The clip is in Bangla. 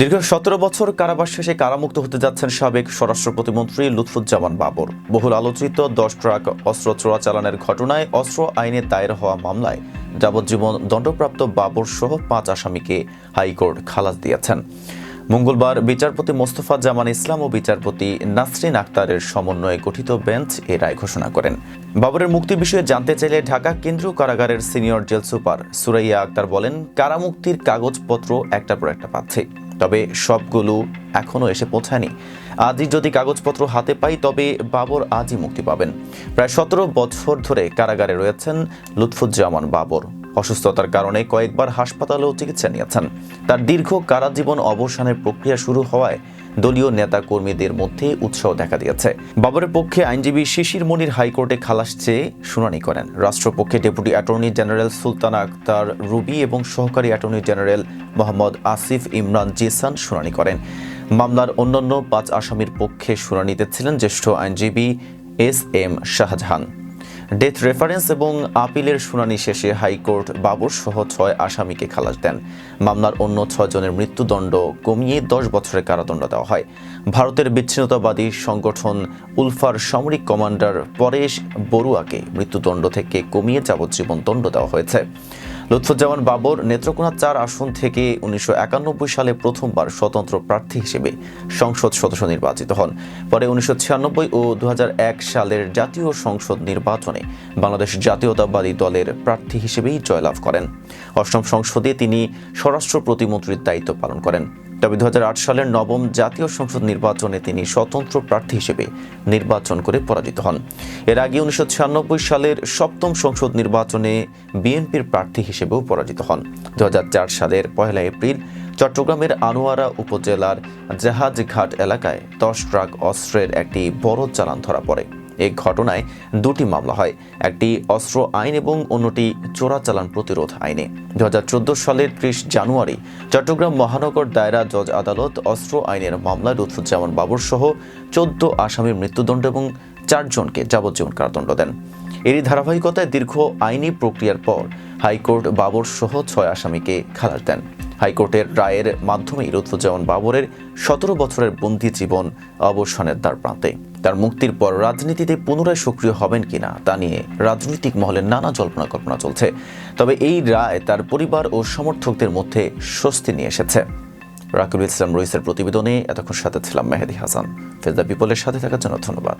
দীর্ঘ সতেরো বছর কারাবাস শেষে কারামুক্ত হতে যাচ্ছেন সাবেক স্বরাষ্ট্র প্রতিমন্ত্রী লুৎফুজ্জামান বাবর। বহুল আলোচিত দশ ট্রাক অস্ত্র চোরাচালানের ঘটনায় অস্ত্র আইনে দায়ের হওয়া মামলায় যাবজ্জীবন দণ্ডপ্রাপ্ত বাবর সহ পাঁচ আসামিকে হাইকোর্ট খালাস দিয়েছেন। মঙ্গলবার বিচারপতি মোস্তফা জামান ইসলাম ও বিচারপতি নাসরিন আক্তারের সমন্বয়ে গঠিত বেঞ্চ এ রায় ঘোষণা করেন। বাবরের মুক্তি বিষয়ে জানতে চাইলে ঢাকা কেন্দ্রীয় কারাগারের senior jail super Suraiya Akhtar বলেন, কারামুক্তির কাগজপত্র একটার পর একটা পাচ্ছে। তবে সবগুলো এখনও এসে পৌঁছায়নি। আজই যদি কাগজপত্র হাতে পাই, তবে বাবর আজই মুক্তি পাবেন। প্রায় সতেরো বছর ধরে কারাগারে রয়েছেন লুৎফুজ্জামান বাবর। অসুস্থতার কারণে কয়েকবার হাসপাতালেও চিকিৎসা নিয়েছেন। তার দীর্ঘ কারাজীবন অবসানের প্রক্রিয়া শুরু হওয়ায় দলীয় নেতা কর্মীদের মধ্যে উৎসাহ দেখা দিয়েছে। বাবরের পক্ষে আইনজীবী শিশির মনির হাইকোর্টে খালাস চেয়ে শুনানি করেন। রাষ্ট্রপক্ষে deputy attorney general Sultana Akhtar Ruby এবং সহকারী অ্যাটর্নি জেনারেল মোহাম্মদ আসিফ ইমরান জিসান শুনানি করেন। মামলার অন্যান্য পাঁচ আসামির পক্ষে শুনানিতে ছিলেন জ্যেষ্ঠ আইনজীবী S M Shahjahan. Death reference এবং আপিলের শুনানি শেষে হাইকোর্ট বাবর সহ ছয় আসামিকে খালাস দেন। মামলার অন্য ছয়জনের মৃত্যুদণ্ড কমিয়ে দশ বছরের কারাদণ্ড দেওয়া হয়। ভারতের বিচ্ছিন্নতাবাদী সংগঠন উলফার সামরিক কমান্ডার পরেশ বড়ুয়াকে মৃত্যুদণ্ড থেকে কমিয়ে যাবজ্জীবন দণ্ড দেওয়া হয়েছে। লুৎফুজ্জামান বাবর নেত্রকোনা চার আসন থেকে উনিশশো একানব্বই সালে প্রথমবার স্বতন্ত্র প্রার্থী হিসেবে সংসদ সদস্য নির্বাচিত হন। পরে উনিশশো ছিয়ানব্বই ও দু হাজার এক সালের জাতীয় সংসদ নির্বাচনে বাংলাদেশ জাতীয়তাবাদী দলের প্রার্থী হিসেবেই জয়লাভ করেন। অষ্টম সংসদে তিনি স্বরাষ্ট্র প্রতিমন্ত্রীর দায়িত্ব পালন করেন। তবে দু হাজার আট সালের নবম জাতীয় সংসদ নির্বাচনে তিনি স্বতন্ত্র প্রার্থী হিসেবে নির্বাচন করে পরাজিত হন। এর আগে উনিশশো ছিয়ানব্বই সালের সপ্তম সংসদ নির্বাচনে বিএনপির প্রার্থী হিসেবেও পরাজিত হন। দু হাজার চার সালের পয়লা এপ্রিল চট্টগ্রামের আনোয়ারা উপজেলার জাহাজঘাট এলাকায় দশ ট্রাক অস্ত্রের একটি বড় চালান ধরা পড়ে। এই ঘটনায় দুটি মামলা হয়, একটি অস্ত্র আইন এবং অন্যটি চোরাচালান প্রতিরোধ আইনে। দু হাজার চোদ্দ সালের ত্রিশ জানুয়ারি চট্টগ্রাম মহানগর দায়রা জজ আদালত অস্ত্র আইনের মামলায় লুৎফুজ্জামান বাবর সহ চোদ্দ আসামির মৃত্যুদণ্ড এবং চারজনকে যাবজ্জীবন কারাদণ্ড দেন। এরই ধারাবাহিকতায় দীর্ঘ আইনি প্রক্রিয়ার পর হাইকোর্ট বাবর সহ ছয় আসামিকে খালাস দেন। হাইকোর্টের রায়ের মাধ্যমেই লুৎফুজ্জামান বাবরের সতেরো বছরের বন্দি জীবন অবসানের দ্বার প্রান্তে। তার মুক্তির পর রাজনীতিতে পুনরায় সক্রিয় হবেন কিনা তা নিয়ে রাজনৈতিক মহলে নানা জল্পনা কল্পনা চলছে। তবে এই রায় তার পরিবার ও সমর্থকদের মধ্যে স্বস্তি নিয়ে এসেছে। রাকিবুল ইসলাম রইসের প্রতিবেদনে এতক্ষণ সাথে ছিলাম মেহেদি হাসান। ফেজদা পিপলের সাথে থাকার জন্য ধন্যবাদ।